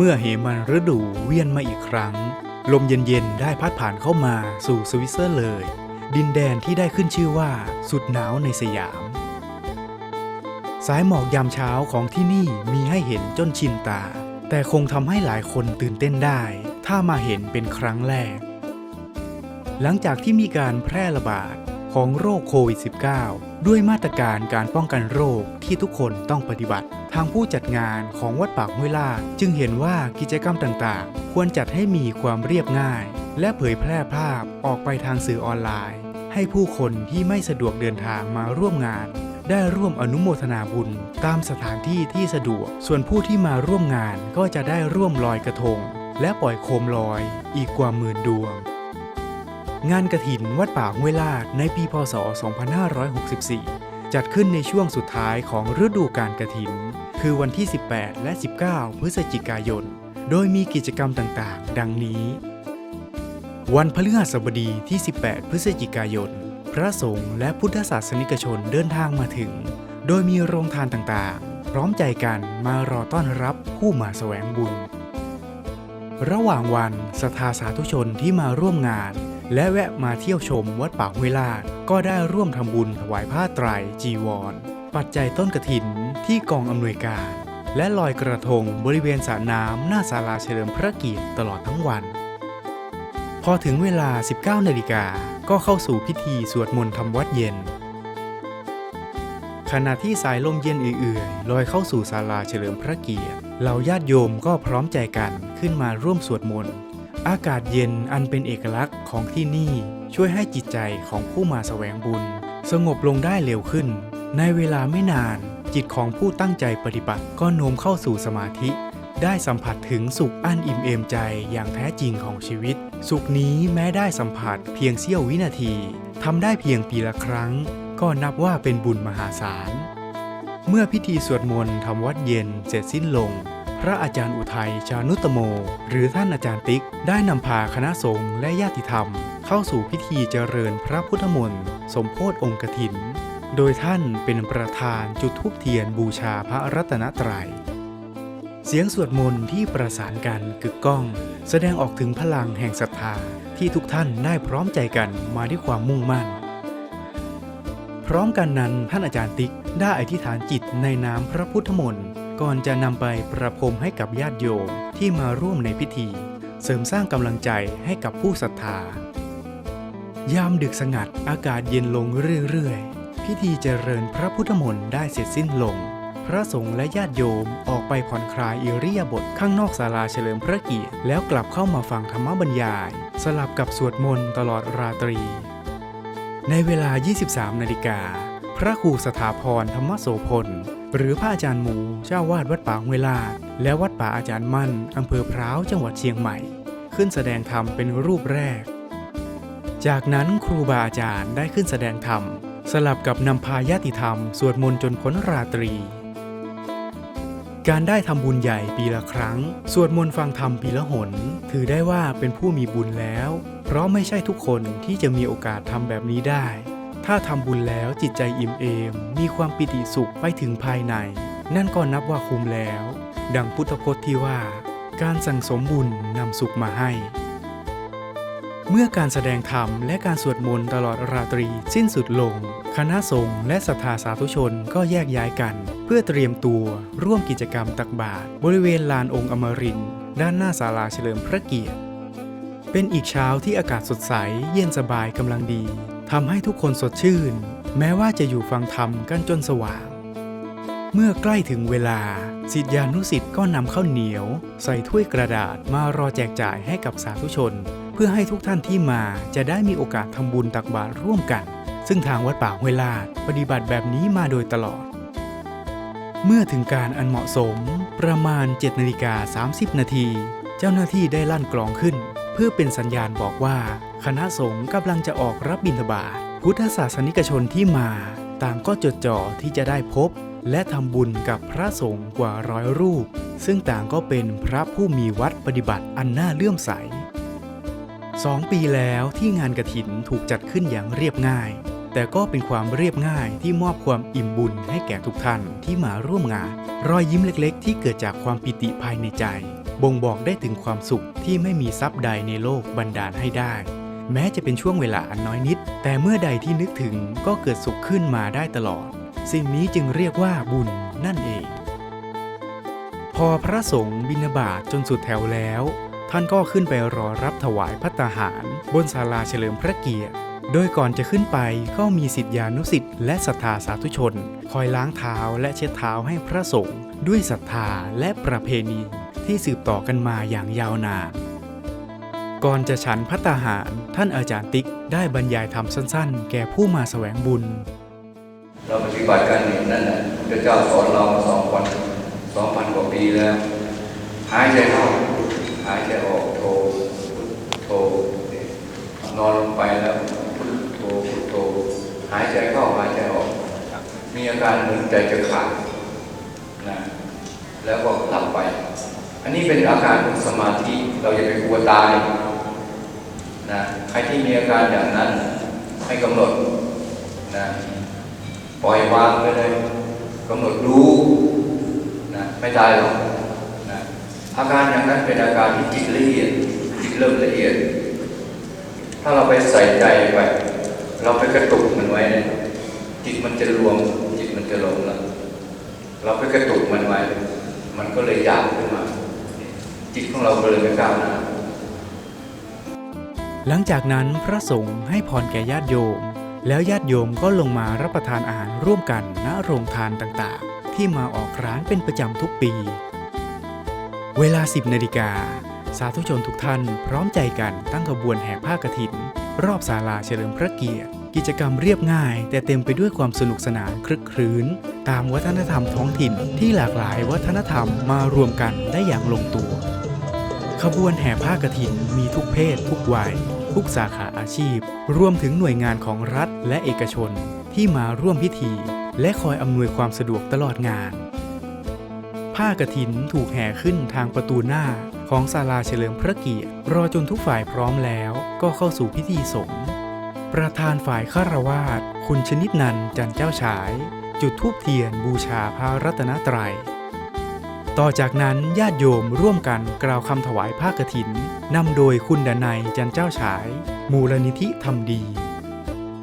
เมื่อเหมันฤดูเวียนมาอีกครั้ง ลมเย็นๆได้พัดผ่านเข้ามาสู่สวิตเซอร์เลย ดินแดนที่ได้ขึ้นชื่อว่าสุดหนาวในสยาม สายหมอกยามเช้าของที่นี่มีให้เห็นจนชินตา แต่คงทำให้หลายคนตื่นเต้นได้ ถ้ามาเห็นเป็นครั้งแรก หลังจากที่มีการแพร่ระบาดของโรคโควิด -19 ด้วยมาตรการการป้องกันโรคที่ทุกคนต้องปฏิบัติ ทางผู้จัดงานของวัดปากห้วยลาดจึงเห็นว่ากิจกรรมต่างๆ ควรจัดให้มีความเรียบง่าย และเผยแพร่ภาพออกไปทางสื่อออนไลน์ ให้ผู้คนที่ไม่สะดวกเดินทางมาร่วมงาน ได้ร่วมอนุโมทนาบุญ ตามสถานที่ที่สะดวก ส่วนผู้ที่มาร่วมงานก็จะได้ร่วมลอยกระทง และปล่อยโคมลอยอีกกว่าหมื่นดวงงานกระถินวัดป่าห้วยลาดในปีพศ 2564 จัดขึ้นในช่วงสุดท้ายของฤดูกาลกระถิน คือวันที่ 18 และ 19 พฤศจิกายน โดยมีกิจกรรมต่างๆ ดังนี้ วันพฤหัสบดีที่ 18 พฤศจิกายน พระสงฆ์และพุทธศาสนิกชนเดินทางมาถึง โดยมีโรงทานต่างๆ พร้อมใจกันมารอต้อนรับผู้มาแสวงบุญ ระหว่างวันศรัทธาสาธุชนที่มาร่วมงาน และแวะมาเที่ยวชมวัดป่าห้วยลาดก็ได้ร่วมทำบุญถวายผ้าไตรจีวร ปัจจัยต้นกระถินที่กองอำนวยการ และลอยกระทงบริเวณสระน้ำหน้าศาลาเฉลิมพระเกียรติตลอดทั้งวัน พอถึงเวลา 19นาฬิกาก็เข้าสู่พิธีสวดมนต์ทำวัดเย็น ขณะที่สายลมเย็นเอื่อยๆลอยเข้าสู่ศาลาเฉลิมพระเกียรติเหล่าญาติโยมก็พร้อมใจกันขึ้นมาร่วมสวดมนต์ อากาศเย็นอันเป็นเอกลักษณ์ของที่นี่ช่วยให้จิตใจของผู้มาแสวงบุญ สงบลงได้เร็วขึ้น ในเวลาไม่นาน จิตของผู้ตั้งใจปฏิบัติก็โน้มเข้าสู่สมาธิ ได้สัมผัสถึงสุขอันอิ่มเอมใจอย่างแท้จริงของชีวิต สุขนี้แม้ได้สัมผัสเพียงเสี้ยววินาทีทำได้เพียงปีละครั้ง ก็นับว่าเป็นบุญมหาศาล เมื่อพิธีสวดมนต์ทำวัดเย็นเสร็จสิ้นลง พระอาจารย์อุทัยชานุตโม หรือท่านอาจารย์ติ๊ก ได้นำพาคณะสงฆ์และญาติธรรม เข้าสู่พิธีเจริญพระพุทธมนต์สมโพธิองค์กถิน โดยท่านเป็นประธานจุดธูปเทียนบูชาพระรัตนตรัย เสียงสวดมนต์ที่ประสานกันกึกก้อง แสดงออกถึงพลังแห่งศรัทธาที่ทุกท่านได้พร้อมใจกันมาด้วยความมุ่งมั่นพร้อมกันนั้นท่านอาจารย์ติ๊กได้อธิษฐานจิตในน้ำพระพุทธมนต์ ก่อนจะนำไปประพรมให้กับญาติโยมที่มาร่วมในพิธี เสริมสร้างกำลังใจให้กับผู้ศรัทธา ยามดึกสงัดอากาศเย็นลงเรื่อยๆ พิธีเจริญพระพุทธมนต์ได้เสร็จสิ้นลง พระสงฆ์และญาติโยมออกไปผ่อนคลายอิริยาบถข้างนอกศาลาเฉลิมพระเกียรติแล้วกลับเข้ามาฟังธรรมบรรยาย สลับกับสวดมนต์ตลอดราตรี ในเวลา 23 นาฬิกาพระครูสถาพรธรรมโสพล หรือพระอาจารย์หมูเจ้าวาดวัดป่าห้วยลาดและวัดป่าอาจารย์มั่นอำเภอพร้าวจังหวัดเชียงใหม่ ขึ้นแสดงธรรมเป็นรูปแรก จากนั้นครูบาอาจารย์ได้ขึ้นแสดงธรรม สลับกับนำพาญาติธรรม สวดมนต์จนพ้นราตรี การได้ทำบุญใหญ่ปีละครั้ง สวดมนต์ฟังธรรมปีละหน ถือได้ว่าเป็นผู้มีบุญแล้ว เพราะไม่ใช่ทุกคนที่จะมีโอกาสทำแบบนี้ได้ ถ้าทำบุญแล้วจิตใจอิ่มเอม มีความปิติสุขไปถึงภายใน นั่นก็นับว่าคุ้มแล้ว ดังพุทธพจน์ที่ว่า การสั่งสมบุญนำสุขมาให้ เมื่อการแสดงธรรมและการสวดมนต์ตลอดราตรีสิ้นสุดลง คณะสงฆ์และศรัทธาสาธุชนก็แยกย้ายกัน เพื่อเตรียมตัวร่วมกิจกรรมตักบาตรบริเวณลานองค์อมรินด้านหน้าศาลาเฉลิมพระเกียรติเป็นอีกเช้าที่อากาศสดใสเย็นสบายกำลังดี ทำให้ทุกคนสดชื่น แม้ว่าจะอยู่ฟังธรรมกันจนสว่าง เมื่อใกล้ถึงเวลาสิทธิานุสิทธ์ก็นำข้าวเหนียว ใส่ถ้วยกระดาษมารอแจกจ่ายให้กับสาธุชน เพื่อให้ทุกท่านที่มาจะได้มีโอกาสทำบุญตักบาตรร่วมกัน ซึ่งทางวัดป่าห้วยลาดปฏิบัติแบบนี้มาโดยตลอด เมื่อถึงการอันเหมาะสมประมาณ7นาฬิกา30นาทีเจ้าหน้าที่ได้ลั่นกลองขึ้น พื่อเป็นสัญญาณบอกว่า คณะสงฆ์กำลังจะออกรับบิณฑบาตพุทธศาสนิกชนที่มา ต่างก็จดจ่อที่จะได้พบ และทำบุญกับพระสงฆ์กว่าร้อยรูป ซึ่งต่างก็เป็นพระผู้มีวัดปฏิบัติอันน่าเลื่อมใสสองปีแล้วที่งานกระถินถูกจัดขึ้นอย่างเรียบง่าย แต่ก็เป็นความเรียบง่ายที่มอบความอิ่มบุญให้แก่ทุกท่านที่มาร่วมงาน รอยยิ้มเล็กๆ ที่เกิดจากความปิติภายในใจ บ่งบอกได้ถึงความสุขที่ไม่มีทรัพย์ใดในโลกบันดาลให้ได้ แม้จะเป็นช่วงเวลาอันน้อยนิด แต่เมื่อใดที่นึกถึงก็เกิดสุขขึ้นมาได้ตลอด สิ่งนี้จึงเรียกว่าบุญนั่นเอง พอพระสงฆ์บิณฑบาตจนสุดแถวแล้ว ท่านก็ขึ้นไปรอรับถวายพัตตาหาร บนศาลาเฉลิมพระเกียรติโดยก่อนจะขึ้นไปก็มีสิทธิานุสิทธิ์และศรัทธาสาธุชน คอยล้างเท้าและเช็ดเท้าให้พระสงฆ์ด้วยศรัทธาและประเพณี ที่สืบต่อกันมาอย่างยาวนาน ก่อนจะฉันพัตตาหาร ท่านอาจารย์ติ๊กได้บรรยายธรรมสั้นๆ แก่ผู้มาแสวงบุญ เราปฏิบัติกันอย่างนั้นนะพระเจ้าสอนเรามาสองพันสองพันกว่าปีแล้ว หายใจเข้าหายใจออกโทโทนอนลงไปแล้วโทโทหายใจเข้าหายใจออก มีอาการเหมือนใจจะขาดนะแล้วก็หลับไป อันนี้เป็นอาการของสมาธิเราอย่าไปกลัวตายนะใครที่มีอาการอย่างนั้นให้กำหนดนะปล่อยวางไปเลยกำหนดรู้นะไม่ตายหรอกนะอาการอย่างนั้นเป็นอาการที่จิตละเอียดจิตเริ่มละเอียด ถ้าเราไปใส่ใจไปเราไปกระตุกมันไว้นี่ยจิตมันจะรวมจิตมันจะหลงแล้วเราไปกระตุกมันไว้ มันก็เลยหยาบขึ้น จิตของเราก็เลยไม่ก้าวหน้าหลังจากนั้นพระสงฆ์ให้พรแก่ญาติโยม แล้วญาติโยมก็ลงมารับประทานอาหารร่วมกันณโรงทานต่างๆ ที่มาออกร้านเป็นประจำทุกปี เวลา 10นาฬิกาสาธุชนทุกท่านพร้อมใจกันตั้งขบวนแห่ผ้ากฐิน รอบศาลาเฉลิมพระเกียรติ กิจกรรมเรียบง่าย แต่เต็มไปด้วยความสนุกสนานคลึกครื้น ตามวัฒนธรรมท้องถิ่นที่หลากหลายวัฒนธรรมมารวมกันได้อย่างลงตัว ขบวนแห่ผ้ากฐินมีทุกเพศ ทุกวัย ทุกสาขาอาชีพ รวมถึงหน่วยงานของรัฐและเอกชนที่มาร่วมพิธี และคอยอำนวยความสะดวกตลอดงาน ผ้ากฐินถูกแห่ขึ้นทางประตูหน้าของศาลาเฉลิมพระเกียรติ รอจนทุกฝ่ายพร้อมแล้วก็เข้าสู่พิธีสงฆ์ประธานฝ่ายฆราวาสคุณชนิดนันจันเจ้าฉาย จุดธูปเทียนบูชาพระรัตนตรัย ต่อจากนั้นญาติโยมร่วมกันกล่าวคำถวายผ้ากฐินนำโดยคุณดนัยจันเจ้าฉาย มูลนิธิทำดี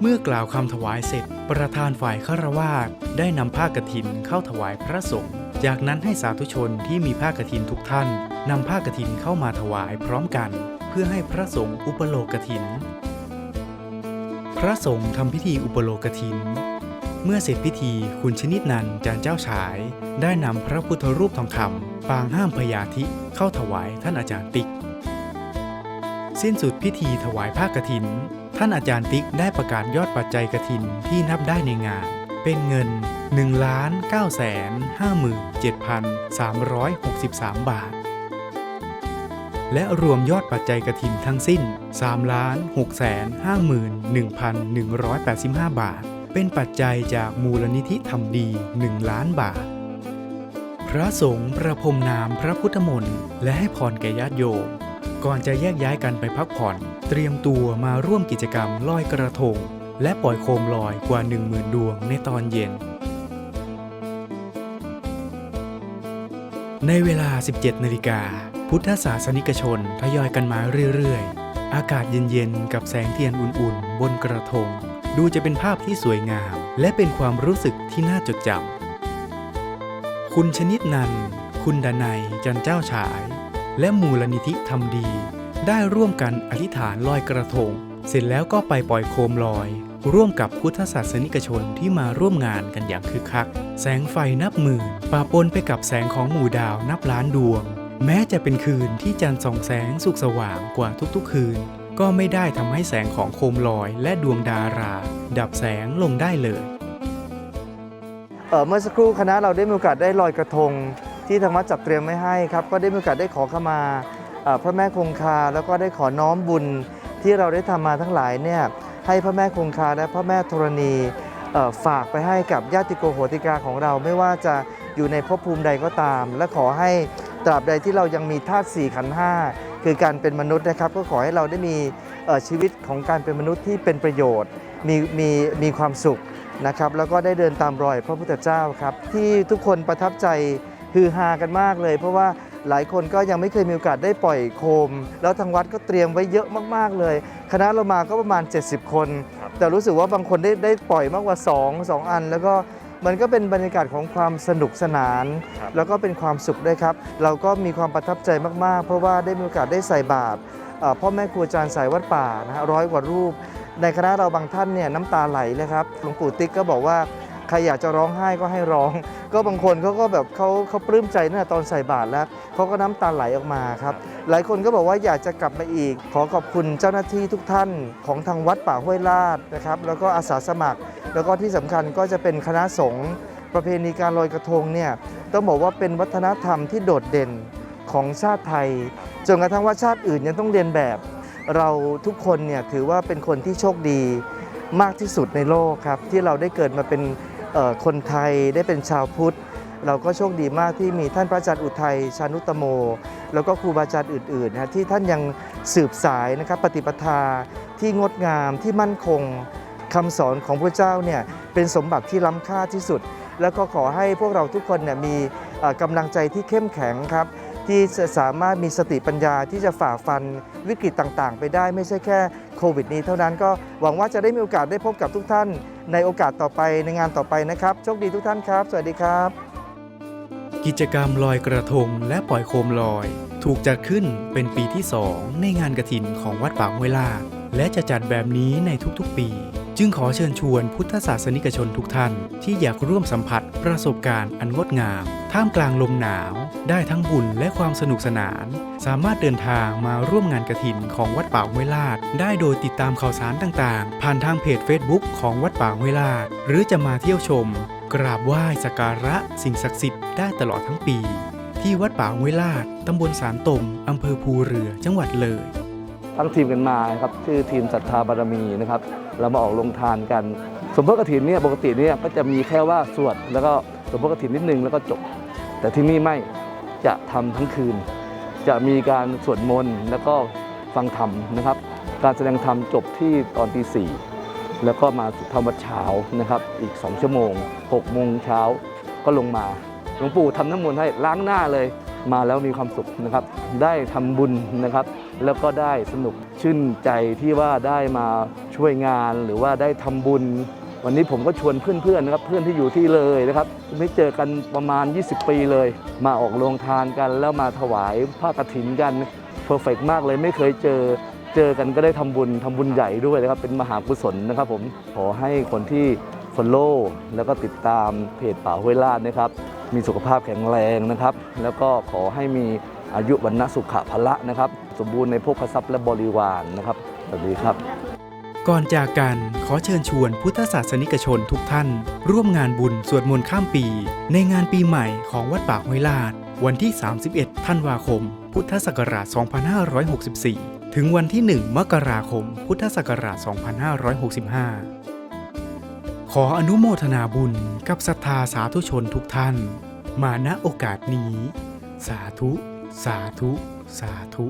เมื่อกล่าวคำถวายเสร็จ ประธานฝ่ายฆราวาสได้นำผ้ากฐินเข้าถวายพระสงฆ์จากนั้นให้สาธุชนที่มีผ้ากฐินทุกท่านนำผ้ากฐินเข้ามาถวายพร้อมกัน เพื่อให้พระสงฆ์อุปโลกฐิน พระสงฆ์ทำพิธีอุปโลกฐิน เมื่อเสร็จพิธีคุณชนิดนันจันเจ้าฉาย ได้นำพระพุทธรูปทองคำปางห้ามพยาธิเข้าถวายท่านอาจารย์ติ๊ก สิ้นสุดพิธีถวายผ้ากฐิน ท่านอาจารย์ติ๊กได้ประกาศยอดปัจจัยกฐินที่นับได้ในงาน เป็นเงิน 1 9 5 7 363 บาท และรวมยอดปัจจัยกฐินทั้งสิ้น 3 6 5 1 185 บาท เป็นปัจจัยจากมูลนิธิทำดี1ล้านบาท พระสงฆ์ประพรมนามพระพุทธมนต์และให้พรแก่ญาติโยม ก่อนจะแยกย้ายกันไปพักผ่อน เตรียมตัวมาร่วมกิจกรรมลอยกระทง และปล่อยโคมลอยกว่า 10,000 ดวงในตอนเย็น ในเวลา 17 นาฬิกา พุทธศาสนิกชนทยอยกันมาเรื่อยๆ อากาศเย็นๆ กับแสงเทียนอุ่นๆ บนกระทง ดูจะเป็นภาพที่สวยงาม และเป็นความรู้สึกที่น่าจดจำ คุณชนิดนัน คุณดนัย จันเจ้าฉาย และมูลนิธิทำดี ได้ร่วมกันอธิษฐานลอยกระทง เสร็จแล้วก็ไปปล่อยโคมลอย ร่วมกับพุทธศาสนิกชนที่มาร่วมงานกันอย่างคึกคัก แสงไฟนับหมื่นปะปนไปกับแสงของหมู่ดาวนับล้านดวง แม้จะเป็นคืนที่จันทร์ส่องแสงสุกสว่างกว่าทุกๆ คืน ก็ไม่ได้ทำให้แสงของโคมลอยและดวงดารา ดับแสงลงได้เลยเอ่อเมื่อสักครู่คณะเราได้มีโอกาสได้ลอยกระทง ที่ทางวัดจัดเตรียมไว้ให้ครับ ก็ได้มีโอกาสได้ขอขมาเอ่อพระแม่คงคา แล้วก็ได้ขอน้อมบุญที่เราได้ทำมาทั้งหลายเนี่ยให้พระแม่คงคาและพระแม่ธรณีเอ่อฝากไปให้กับญาติโกโหติกาของเรา ไม่ว่าจะอยู่ในภพภูมิใดก็ตาม และขอให้ตราบใดที่เรายังมีธาตุสี่ขันธ์ห้า คือการเป็นมนุษย์นะครับ ก็ขอให้เราได้มีชีวิตของการเป็นมนุษย์ที่เป็นประโยชน์ มีมีมีความสุขนะครับ แล้วก็ได้เดินตามรอยพระพุทธเจ้าครับ ที่ทุกคนประทับใจฮือฮากันมากเลย เพราะว่าหลายคนก็ยังไม่เคยมีโอกาสได้ปล่อยโคม แล้วทางวัดก็เตรียมไว้เยอะมาก ๆ เลย คณะเรามาก็ประมาณ 70 คน แต่รู้สึกว่าบางคนได้ได้ปล่อยมากกว่า 2 2 อัน แล้วก็ มันก็เป็นบรรยากาศของความสนุกสนาน ครับ แล้วก็เป็นความสุขด้วยครับ เราก็มีความประทับใจมากๆ เพราะว่าได้มีโอกาสได้ใส่บาตรเอ่อพ่อแม่ครูอาจารย์สายวัดป่านะฮะร้อยกว่ารูป ในคณะเราบางท่านเนี่ยน้ำตาไหลเลยครับหลวงปู่ติ๊กก็บอกว่าใครอยากจะร้องไห้ก็ให้ร้อง ก็บางคนเขาก็แบบเขาเขาปลื้มใจตั้งแต่ตอนใส่บาตรแล้วเขาก็น้ำตาไหลออกมาครับ หลายคนก็บอกว่าอยากจะกลับมาอีก ขอขอบคุณเจ้าหน้าที่ทุกท่านของทางวัดป่าห้วยลาดนะครับ แล้วก็อาสาสมัคร แล้วก็ที่สำคัญก็จะเป็นคณะสงฆ์ประเพณีการลอยกระทงเนี่ยต้องบอกว่าเป็นวัฒนธรรมที่โดดเด่นของชาติไทยจนกระทั่งว่าชาติอื่นยังต้องเรียนแบบ เราทุกคนเนี่ยถือว่าเป็นคนที่โชคดีมากที่สุดในโลกครับ ที่เราได้เกิดมาเป็นเอ่อ คนไทยได้เป็นชาวพุทธ เราก็โชคดีมากที่มีท่านพระอาจารย์อุทัยชานุตโม แล้วก็ครูบาอาจารย์อื่นๆนะที่ท่านยังสืบสายนะครับปฏิปทาที่งดงามที่มั่นคงคำสอนของพระเจ้าเนี่ยเป็นสมบัติที่ล้ำค่าที่สุด แล้วก็ขอให้พวกเราทุกคนเนี่ยมีกำลังใจที่เข้มแข็งครับที่จะสามารถมีสติปัญญาที่จะฝ่าฟันวิกฤตต่างๆ ไปได้ไม่ใช่แค่โควิดนี้เท่านั้นก็หวังว่าจะได้มีโอกาสได้พบกับทุกท่าน ในโอกาสต่อไปในงานต่อไปนะครับ โชคดีทุกท่านครับ สวัสดีครับ กิจกรรมลอยกระทงและปล่อยโคมลอย ถูกจัดขึ้นเป็นปีที่ 2 ในงานกระถินของวัดป่าห้วยลาดและจะจัดแบบนี้ในทุกๆปี จึงขอเชิญชวนพุทธศาสนิกชนทุกท่าน ที่อยากร่วมสัมผัสประสบการณ์อันงดงาม ท่ามกลางลมหนาว ได้ทั้งบุญและความสนุกสนาน สามารถเดินทางมาร่วมงานกระถินของวัดป่าห้วยลาด ได้โดยติดตามข่าวสารต่างๆ ผ่านทางเพจ Facebook ของวัดป่าห้วยลาด หรือจะมาเที่ยวชม กราบไหว้สักการะสิ่งศักดิ์สิทธิ์ได้ตลอดทั้งปี ที่วัดป่าห้วยลาดตำบลสารตมอำเภอภูเรือจังหวัดเลย ตั้งทีมกันมาครับชื่อทีมศรัทธาบารมีนะครับ เรามาออกลงทานกัน สมภพกฐินเนี่ยปกติเนี่ยก็จะมีแค่ว่าสวดแล้วก็สมภพกฐินนิดนึงแล้วก็จบ แต่ที่นี่ไม่จะทำทั้งคืน จะมีการสวดมนต์แล้วก็ฟังธรรมนะครับ การแสดงธรรมจบที่ตอนตีสี่แล้วก็มาทำวัดเช้านะครับ อีก 2 ชั่วโมง6โมงเช้าก็ลงมาหลวงปู่ทำน้ำมนต์ให้ล้างหน้าเลย มาแล้วมีความสุขนะครับ ได้ทำบุญนะครับ แล้วก็ได้สนุกชื่นใจที่ว่าได้มาช่วยงานหรือว่าได้ทำบุญ วันนี้ผมก็ชวนเพื่อนๆนะครับ เพื่อนที่อยู่ที่เลยนะครับไม่เจอกันประมาณ 20 ปีเลย มาออกโรงทานกัน แล้วมาถวายผ้ากฐินกันเพอร์เฟกมากเลยไม่เคยเจอเจอกันก็ได้ทำบุญทำบุญใหญ่ด้วยนะครับ เป็นมหากุศลนะครับ ผมขอให้คนที่ ฟอลโล่แล้วก็ติดตามเพจป่าห้วยลาดนะครับ มีสุขภาพแข็งแรงนะครับ แล้วก็ขอให้มีอายุวันนสุขะพละนะครับ สมบูรณ์ในภพทรัพย์และบริวารนะครับ สวัสดีครับ ก่อนจากกันขอเชิญชวนพุทธศาสนิกชนทุกท่าน ร่วมงานบุญสวดมนต์ข้ามปี ในงานปีใหม่ของวัดป่าห้วยลาด วันที่ 31 ธันวาคม พุทธศักราช 2564 ถึงวันที่ 1 มกราคม พุทธศักราช 2565 ออนุโมทนาบุญกับศรัทธาสาธุชนทุกท่าน มาณโอกาสนี้ สาธุ สาธุ สาธุ